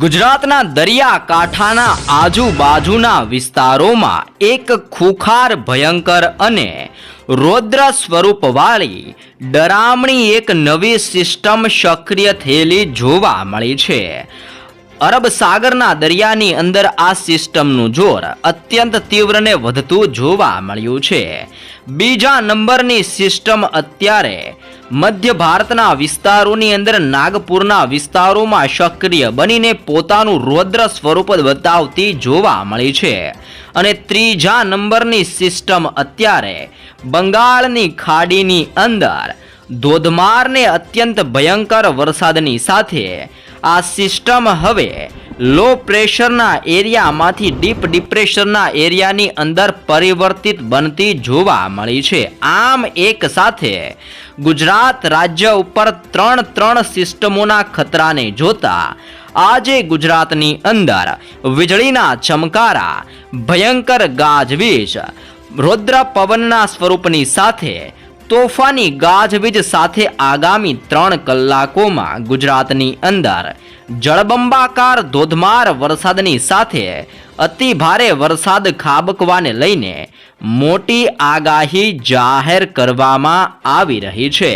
ગુજરાતના દરિયાકાંઠાના આજુબાજુના વિસ્તારોમાં એક ખુખાર ભયંકર અને રૌદ્ર સ્વરૂપવાળી ડરામણી એક નવી સિસ્ટમ સક્રિય થયેલી જોવા મળી છે. અરબ સાગરના દરિયાની અંદર આ સિસ્ટમનું જોર અત્યંત તીવ્રને વધતું જોવા મળ્યું છે. બીજા નંબરની સિસ્ટમ અત્યારે મધ્ય ભારતના વિસ્તારોની અંદર નાગપુરના વિસ્તારોમાં સક્રિય બનીને પોતાનું રૌદ્ર સ્વરૂપ બતાવતી જોવા મળી છે. અને ત્રીજા નંબરની સિસ્ટમ અત્યારે બંગાળની ખાડીની અંદર ધોધમારને અત્યંત ભયંકર વરસાદની સાથે આ સિસ્ટમ હવે લો પ્રેશરના એરિયામાંથી ડીપ ડિપ્રેશનના એરિયાની અંદર પરિવર્તિત બનતી જોવા મળી છે. આમ એક સાથે ગુજરાત રાજ્ય ઉપર ત્રણ ત્રણ સિસ્ટમોના ખતરાને જોતા આજે ગુજરાતની અંદર વીજળીના ચમકારા, ભયંકર ગાજવીજ, રૌદ્ર પવનના સ્વરૂપની સાથે તોફાની ગાજવીજ સાથે આગામી ત્રણ કલાકોમાં ગુજરાતની અંદર જળબંબાકાર ધોધમાર વરસાદની સાથે અતિ ભારે વરસાદ ખાબકવાને લઈને મોટી આગાહી જાહેર કરવામાં આવી રહી છે.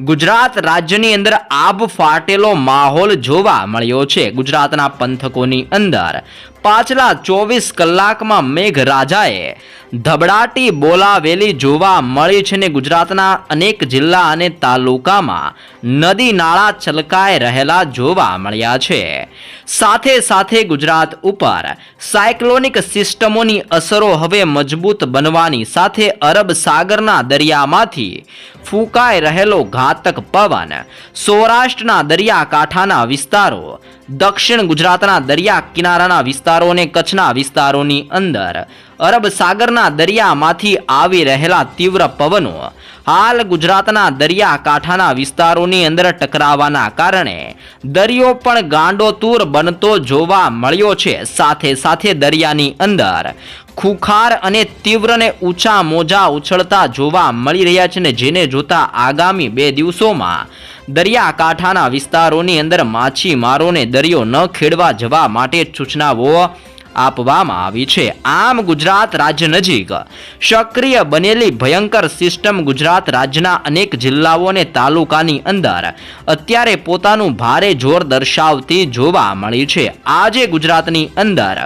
ગુજરાત રાજ્યની અંદર આબ ફાટેલો માહોલ જોવા મળ્યો છે. ગુજરાતના પંથકોની અંદર પાછલા ચોવીસ કલાકમાં મેઘરાજાએ ધબડાટી બોલાવેલી જોવા મળી છે ને ગુજરાતના અનેક જિલ્લા અને તાલુકામાં નદી નાળા છલકાઈ રહેલા જોવા મળ્યા છે. સાથે સાથે ગુજરાત ઉપર સાયક્લોનિક સિસ્ટમોની અસરો હવે મજબૂત બનવાની સાથે અરબ સાગરના દરિયામાંથી ફૂંકાઈ રહેલો ઘાતક પવન સૌરાષ્ટ્રના દરિયાકાંઠાના વિસ્તારો દક્ષિણ ગુજરાતના દરિયા કિનારાના વિસ્તારો અને કચ્છના વિસ્તારોની અંદર. અરબ સાગરના દરિયામાંથી આવી રહેલા તીવ્ર પવનો હાલ ગુજરાતના દરિયાકાંઠાના વિસ્તારોની અંદર ટકરાવાના કારણે દરિયો પણ ગાંડોતૂર બનતો જોવા મળ્યો છે. સાથે સાથે દરિયાની અંદર ખુખાર અને તીવ્રને ઊંચા મોજા ઉછળતા જોવા મળી રહ્યા છે ને જેને જોતા આગામી બે દિવસોમાં દરિયાકાંઠાના વિસ્તારોની અંદર માછીમારોને દરિયો ન ખેડવા જવા માટે સૂચનાઓ આપવામાં આવી છે. આમ ગુજરાત રાજ્ય નજીક સક્રિય બનેલી ભયંકર સિસ્ટમ ગુજરાત રાજ્યના અનેક જિલ્લાઓ અને તાલુકાની અંદર અત્યારે પોતાનું ભારે જોર દર્શાવતી જોવા મળી છે. આજે ગુજરાતની અંદર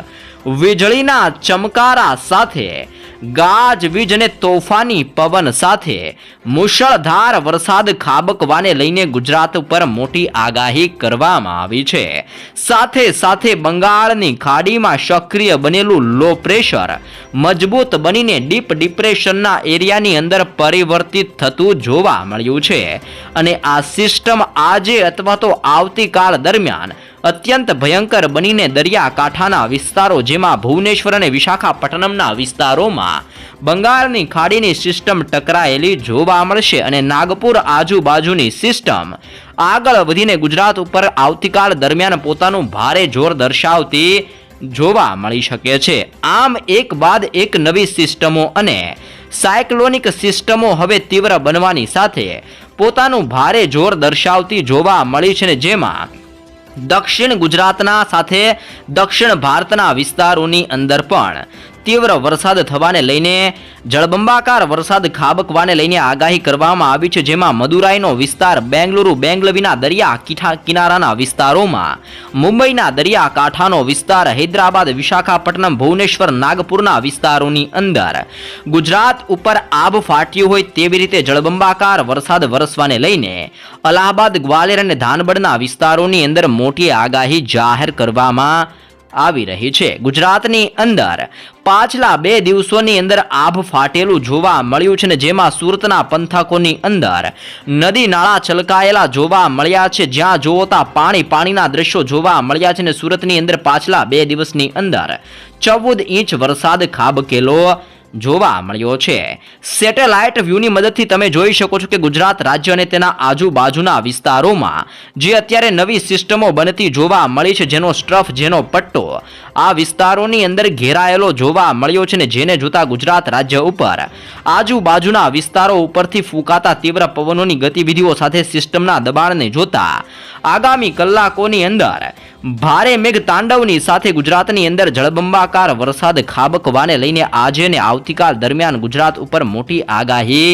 વીજળીના ચમકારા સાથે ગાજવીજ અને તોફાની પવન સાથે મુશળધાર વરસાદ ખાબકવાને લઈને ગુજરાત ઉપર મોટી આગાહી કરવામાં આવી છે. સાથે સાથે બંગાળની ખાડીમાં સક્રિય બનેલું લો પ્રેશર મજબૂત બનીને ડીપ ડિપ્રેશનના એરિયાની અંદર પરિવર્તિત થતું જોવા મળ્યું છે. અને આ સિસ્ટમ આજે અથવા તો આવતીકાલ દરમિયાન અત્યંત ભયંકર બનીને દરિયાકાંઠાના વિસ્તારો જેમાં ભુવનેશ્વર અને વિશાખાપટ્ટનમના વિસ્તારોમાં બંગાળની ખાડીની સિસ્ટમ ટકરાયેલી જોવા મળશે અને નાગપુર આજુબાજુની સિસ્ટમ આગળ વધીને ગુજરાત ઉપર આવતીકાલ દરમિયાન પોતાનું ભારે જોર દર્શાવતી જોવા મળી શકે છે. આમ એક બાદ એક નવી સિસ્ટમો અને સાયક્લોનિક સિસ્ટમો હવે તીવ્ર બનવાની સાથે પોતાનું ભારે જોર દર્શાવતી જોવા મળી છે ને જેમાં દક્ષિણ ગુજરાતના સાથે દક્ષિણ ભારતના વિસ્તારોની અંદર પણ તીવ્ર વરસાદ થવાને લઈને જળબંબાકાર વરસાદ ખાબકવાને લઈને આગાહી કરવામાં આવી છે, જેમાં મદુરાઈનો વિસ્તાર બેંગલુરુ બેંગલવીના દરિયા કિઠા કિનારાના વિસ્તારોમાં, મુંબઈના દરિયાકાંઠાનો વિસ્તાર હૈદરાબાદ, વિશાખાપટ્ટનમ, ભુવનેશ્વર, નાગપુરના વિસ્તારોની અંદર. ગુજરાત ઉપર આબ ફાટ્યું હોય તેવી રીતે જળબંબાકાર વરસાદ વરસવાને લઈને અલ્હાબાદ, ગ્વાલિયર અને ધાનબડના વિસ્તારોની અંદર મોટી આગાહી જાહેર કરવામાં આવી રહી છે. ગુજરાતની અંદર પાછલા બે દિવસોની અંદર આભ ફાટેલું જોવા મળ્યું છે ને જેમાં સુરતના પંથકોની અંદર નદી નાળા છલકાયેલા જોવા મળ્યા છે. જ્યાં જોતા પાણી પાણીના દ્રશ્યો જોવા મળ્યા છે ને સુરતની અંદર પાછલા બે દિવસની અંદર ચૌદ ઇંચ વરસાદ ખાબકેલો જોવા મળ્યો છે. સેટેલાઇટ વ્યૂની મદદથી તમે જોઈ શકો છો કે ગુજરાત રાજ્ય અને તેના આજુબાજુના વિસ્તારોમાં જે અત્યારે નવી સિસ્ટમો બનતી જોવા મળી છે, જેનો સ્ટ્રફ, જેનો પટ્ટો, આ વિસ્તારોની અંદર ઘેરાયેલો જોવા મળ્યો છે ને જેને જોતા ગુજરાત રાજ્ય ઉપર આજુબાજુના વિસ્તારો ઉપરથી ફૂંકાતા તીવ્ર પવનોની ગતિવિધિઓ સાથે સિસ્ટમના દબાણને જોતા આગામી કલાકોની અંદર ભારે મેઘ તાંડવની સાથે ગુજરાતની અંદર જળબંબાકાર વરસાદ ખાબકવાને લઈને આજે અને આવતીકાલ દરમિયાન ગુજરાત ઉપર મોટી આગાહી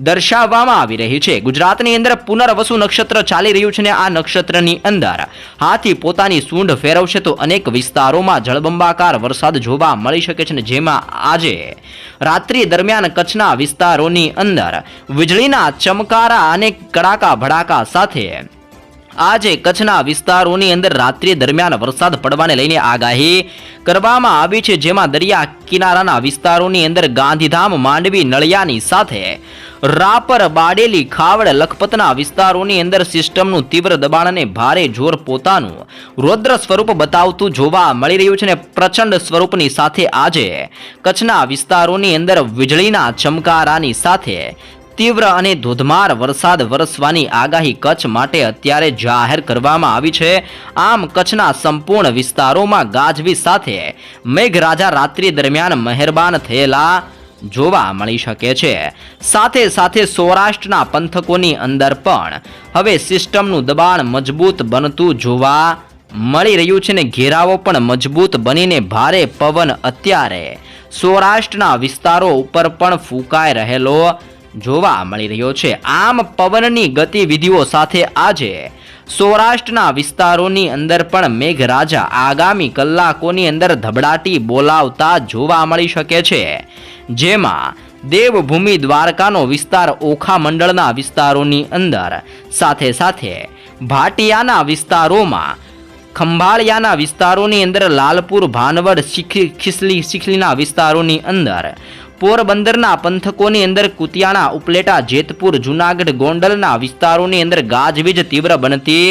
દર્શાવવામાં આવી રહી છે. ગુજરાતની અંદર પુનર્વસુ નક્ષત્ર ચાલી રહ્યું છે ને આ નક્ષત્રની અંદર હાથી પોતાની સૂંઢ ફેરવશે તો અનેક વિસ્તારોમાં જળબંબાકાર વરસાદ જોવા મળી શકે છે ને જેમાં આજે રાત્રિ દરમિયાન કચ્છના વિસ્તારોની અંદર વીજળીના ચમકારા અને કડાકા ભડાકા સાથે આજે કચ્છના વિસ્તારોની અંદર રાત્રિ દરમિયાન વરસાદ પડવાને લઈને આગાહી કરવામાં આવી છે, જેમાં દરિયા કિનારાના વિસ્તારોની અંદર ગાંધીધામ, માંડવી, નળિયાની સાથે રાપર, બાડેલી, ખાવડ, લખપતના વિસ્તારોની અંદર સિસ્ટમનું તીવ્ર દબાણ અને ભારે જોર પોતાનું રૌદ્ર સ્વરૂપ બતાવતું જોવા મળી રહ્યું છે ને પ્રચંડ સ્વરૂપની સાથે આજે કચ્છના વિસ્તારોની અંદર વીજળીના ચમકારાની સાથે તીવ્ર અને ધોધમાર વરસાદ વરસવાની આગાહી કચ્છ માટે અત્યારે જાહેર કરવામાં આવી છે. આમ કચ્છના સંપૂર્ણ વિસ્તારોમાં ગાજવી સાથે મેઘરાજા રાત્રિ દરમિયાન મહેરબાન થયેલા જોવા મળી શકે છે. સાથે સાથે સૌરાષ્ટ્રના પંથકોની અંદર પણ હવે સિસ્ટમનું દબાણ મજબૂત બનતું જોવા મળી રહ્યું છે ને ઘેરાવો પણ મજબૂત બનીને ભારે પવન અત્યારે સૌરાષ્ટ્રના વિસ્તારો ઉપર પણ ફૂંકાઈ રહેલો જોવા મળી રહ્યો છે. આમ પવનની ગતિવિધિઓ સાથે આજે સૌરાષ્ટ્રના વિસ્તારોની અંદર પણ મેઘરાજા આગામી કલાકોની અંદર ધબડાટી બોલાવતા જોવા મળી શકે છે. જેમાં દેવભૂમિ દ્વારકાનો વિસ્તાર ઓખા મંડળના વિસ્તારોની અંદર સાથે સાથે ભાટિયાના વિસ્તારોમાં ખંભાળિયાના વિસ્તારોની અંદર લાલપુર, ભાનવડ, શીખલી, ખીસલી, શીખલીના વિસ્તારોની અંદર. પોરબંદરના પંથકોની અંદર કુતિયાણા, ઉપલેટા, જેતપુર, જુનાગઢ, ગોંડલના વિસ્તારોની અંદર ગાજવીજ તીવ્ર બનતી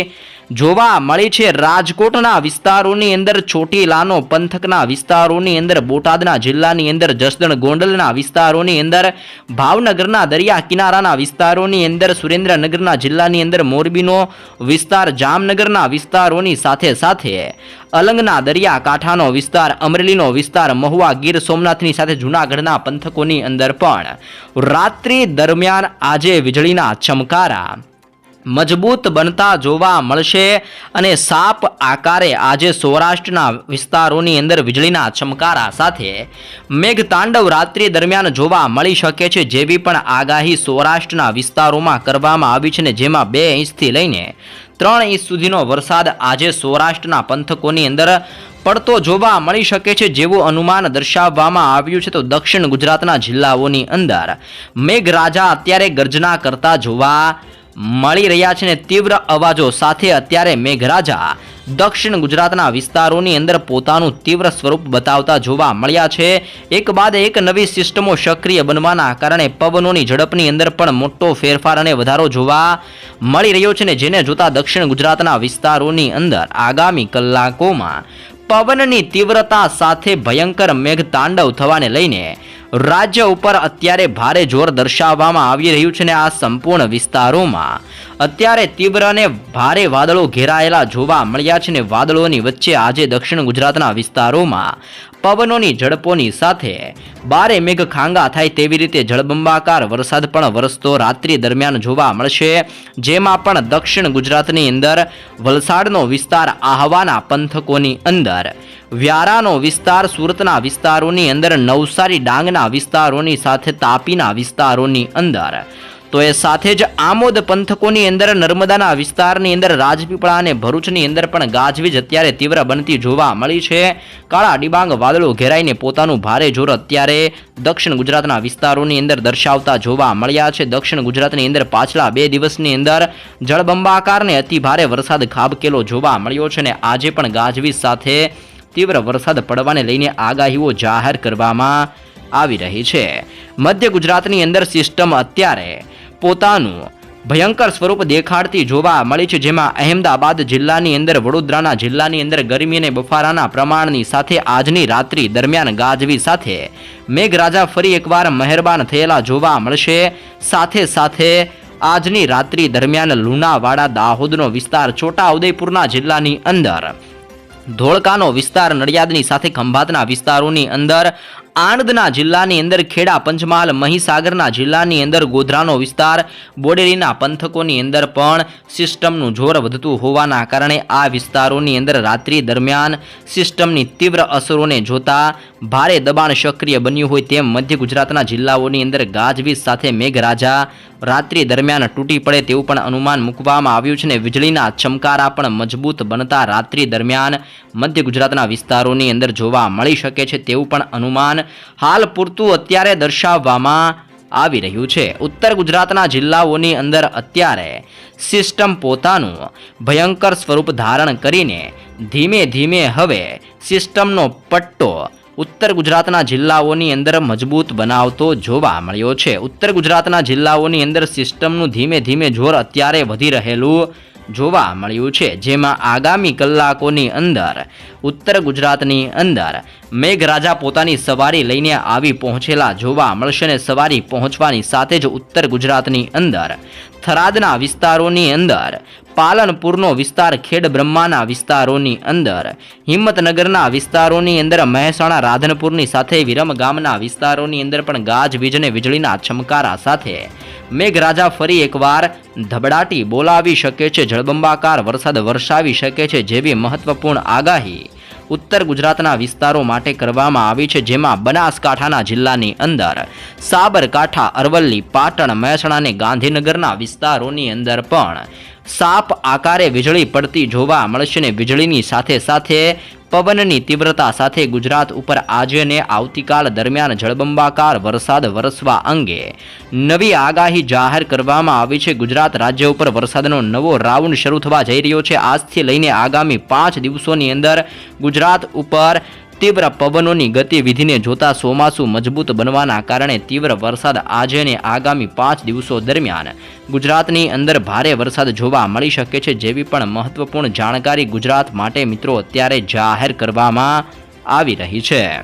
જોવા મળી છે રાજકોટના વિસ્તારોની અંદર ચોટીલાનો પંથકના વિસ્તારોની અંદર, બોટાદના જિલ્લાની અંદર, જસદણ ગોંડલના વિસ્તારોની અંદર, ભાવનગરના દરિયા કિનારાના વિસ્તારોની અંદર, સુરેન્દ્રનગરના જિલ્લાની અંદર, મોરબીનો વિસ્તાર, જામનગરના વિસ્તારોની સાથે સાથે અલંગના દરિયા કાંઠાનો વિસ્તાર, અમરેલીનો વિસ્તાર, મહુવા, ગીર સોમનાથની સાથે જૂનાગઢના પંથકોની અંદર પણ રાત્રિ દરમિયાન આજે વીજળીના ચમકારા મજબૂત બનતા જોવા મળશે અને સાપ આકારે આજે સૌરાષ્ટ્રના વિસ્તારોની અંદર વીજળીના ચમકારા સાથે મેઘતાંડવ રાત્રિ દરમિયાન જોવા મળી શકે છે જેવી પણ આગાહી સૌરાષ્ટ્રના વિસ્તારોમાં કરવામાં આવી છે ને જેમાં બે ઇંચથી લઈને ત્રણ ઇંચ સુધીનો વરસાદ આજે સૌરાષ્ટ્રના પંથકોની અંદર પડતો જોવા મળી શકે છે જેવું અનુમાન દર્શાવવામાં આવ્યું છે. તો દક્ષિણ ગુજરાતના જિલ્લાઓની અંદર મેઘરાજા અત્યારે ગર્જના કરતા જોવા મળી રહ્યા છે ને તીવ્ર અવાજો સાથે અત્યારે મેઘરાજા દક્ષિણ ગુજરાતના વિસ્તારોની અંદર પોતાનું તીવ્ર સ્વરૂપ બતાવતા જોવા મળ્યા છે. એક બાદ એક નવી સિસ્ટમો સક્રિય બનવાના કારણે પવનોની ઝડપની અંદર પણ મોટો ફેરફાર અને વધારો જોવા મળી રહ્યો છે ને જેને જોતા દક્ષિણ ગુજરાતના વિસ્તારોની અંદર આગામી કલાકોમાં પવનની તીવ્રતા સાથે ભયંકર મેઘતાંડવ થવાને લઈને રાજ્ય ઉપર અત્યારે ભારે જોર દર્શાવવામાં આવી રહ્યું છે ને આ સંપૂર્ણ વિસ્તારોમાં. અત્યારે તીવ્ર અને ભારે વાદળો ઘેરાયેલા જોવા મળ્યા છે ને વાદળોની વચ્ચે આજે દક્ષિણ ગુજરાતના વિસ્તારોમાં પવનોની ઝડપોની સાથે બારે મેઘ ખાંગા થાય તેવી રીતે જળબંબાકાર વરસાદ પણ વરસતો રાત્રિ દરમિયાન જોવા મળશે. જેમાં પણ દક્ષિણ ગુજરાતની અંદર વલસાડનો વિસ્તાર આહવાના પંથકોની અંદર, વ્યારાનો વિસ્તાર સુરતના વિસ્તારોની અંદર, નવસારી ડાંગના વિસ્તારોની સાથે તાપીના વિસ્તારોની અંદર તો એ સાથે જ આમોદ પંથકોની અંદર, નર્મદાના વિસ્તારની અંદર, રાજપીપળા અને ભરૂચની અંદર પણ ગાજવીજ અત્યારે તીવ્ર બનતી જોવા મળી છે. કાળા ડિબાંગ વાદળો ઘેરાઈને પોતાનું ભારે જોર અત્યારે દક્ષિણ ગુજરાતના વિસ્તારોની અંદર દર્શાવતા જોવા મળ્યા છે. દક્ષિણ ગુજરાતની અંદર પાછલા બે દિવસની અંદર જળબંબાકારને અતિ અતિભારે વરસાદ ખાબકેલો જોવા મળ્યો છે અને આજે પણ ગાજવીજ સાથે તીવ્ર વરસાદ પડવાને લઈને આગાહીઓ જાહેર કરવામાં આવી રહી છે. મધ્ય ગુજરાતની અંદર સિસ્ટમ અત્યારે પોતાનું ભયંકર સ્વરૂપ દેખાડતી જોવા મળી છે, જેમાં અહેમદાબાદ જિલ્લાની અંદર, વડોદરાના જિલ્લાની અંદર ગરમી અને બફારાના પ્રમાણની સાથે આજની રાત્રિ દરમિયાન ગાજવી સાથે મેઘરાજા ફરી એકવાર મહેરબાન થયેલા જોવા મળશે. સાથે સાથે આજની રાત્રિ દરમિયાન લુણાવાડા, દાહોદનો વિસ્તાર, છોટાઉદેપુરના જિલ્લાની અંદર ધોળકાનો વિસ્તાર, નડિયાદની સાથે ખંભાતના વિસ્તારોની અંદર આણંદના જિલ્લાની અંદર ખેડા, પંચમહાલ, મહીસાગરના જિલ્લાની અંદર ગોધરાનો વિસ્તાર, બોડેલીના પંથકોની અંદર પણ સિસ્ટમનું જોર વધતું હોવાના કારણે આ વિસ્તારોની અંદર રાત્રિ દરમિયાન સિસ્ટમની તીવ્ર અસરોને જોતા ભારે દબાણ સક્રિય બન્યું હોય તેમ મધ્ય ગુજરાતના જિલ્લાઓની અંદર ગાજવીજ સાથે મેઘરાજા રાત્રિ દરમિયાન તૂટી પડે તેવું પણ અનુમાન મૂકવામાં આવ્યું છે ને વીજળીના ચમકારા પણ મજબૂત બનતા રાત્રિ દરમિયાન મધ્ય ગુજરાતના વિસ્તારોની અંદર જોવા મળી શકે છે તેવું પણ અનુમાન હાલ પૂરતું અત્યારે દર્શાવવામાં આવી રહ્યું છે. ઉત્તર ગુજરાતના જિલ્લાઓની અંદર અત્યારે સિસ્ટમ પોતાનું ભયંકર સ્વરૂપ ધારણ કરીને ધીમે ધીમે હવે સિસ્ટમનો પટ્ટો ઉત્તર ગુજરાતના જિલ્લાઓની અંદર મજબૂત બનાવતો જોવા મળ્યો છે. ઉત્તર ગુજરાતના જિલ્લાઓની અંદર સિસ્ટમનું ધીમે ધીમે જોર અત્યારે વધી રહેલું જોવા મળ્યું છે, જેમાં આગામી કલાકોની અંદર, ઉત્તર ગુજરાતની અંદર, મેઘરાજા પોતાની સવારી લઈને આવી પહોંચેલા જોવા મળશે અને સવારી પહોંચવાની સાથે જ ઉત્તર ગુજરાતની અંદર થરાદના વિસ્તારોની અંદર, પાલનપુરનો વિસ્તાર ખેડ બ્રહ્માના વિસ્તારોની અંદર, હિંમતનગરના વિસ્તારોની અંદર, મહેસાણા રાધનપુરની સાથે, વિરમ ગામના વિસ્તારોની અંદર પણ ગાજવીજ અને વીજળીના ચમકારા સાથે, મેઘરાજા ફરી એકવાર ધબડાટી બોલાવી શકે છે, જળબંબાકાર વરસાદ વરસાવી શકે છે જેવી મહત્વપૂર્ણ આગાહી ઉત્તર ગુજરાતના વિસ્તારો માટે કરવામાં આવી છે, જેમાં બનાસકાંઠાના જિલ્લાની અંદર સાબરકાંઠા, અરવલ્લી, પાટણ મહેસાણા અને ગાંધીનગરના વિસ્તારોની અંદર પણ સાપ આકારે વીજળી પડતી જોવા મળશે ને વીજળીની સાથે સાથે પવનની તીવ્રતા સાથે ગુજરાત ઉપર આજે અને આવતીકાલ દરમિયાન જળબંબાકાર વરસાદ વરસવા અંગે નવી આગાહી જાહેર કરવામાં આવી છે. ગુજરાત રાજ્ય ઉપર વરસાદનો નવો રાઉન્ડ શરૂ થવા જઈ રહ્યો છે. આજથી લઈને આગામી પાંચ દિવસોની અંદર ગુજરાત ઉપર તીવ્ર પવનોની ગતિવિધિને જોતા ચોમાસું મજબૂત બનવાના કારણે તીવ્ર વરસાદ આજે અને આગામી પાંચ દિવસો દરમિયાન ગુજરાતની અંદર ભારે વરસાદ જોવા મળી શકે છે જેવી પણ મહત્વપૂર્ણ જાણકારી ગુજરાત માટે મિત્રો અત્યારે જાહેર કરવામાં આવી રહી છે.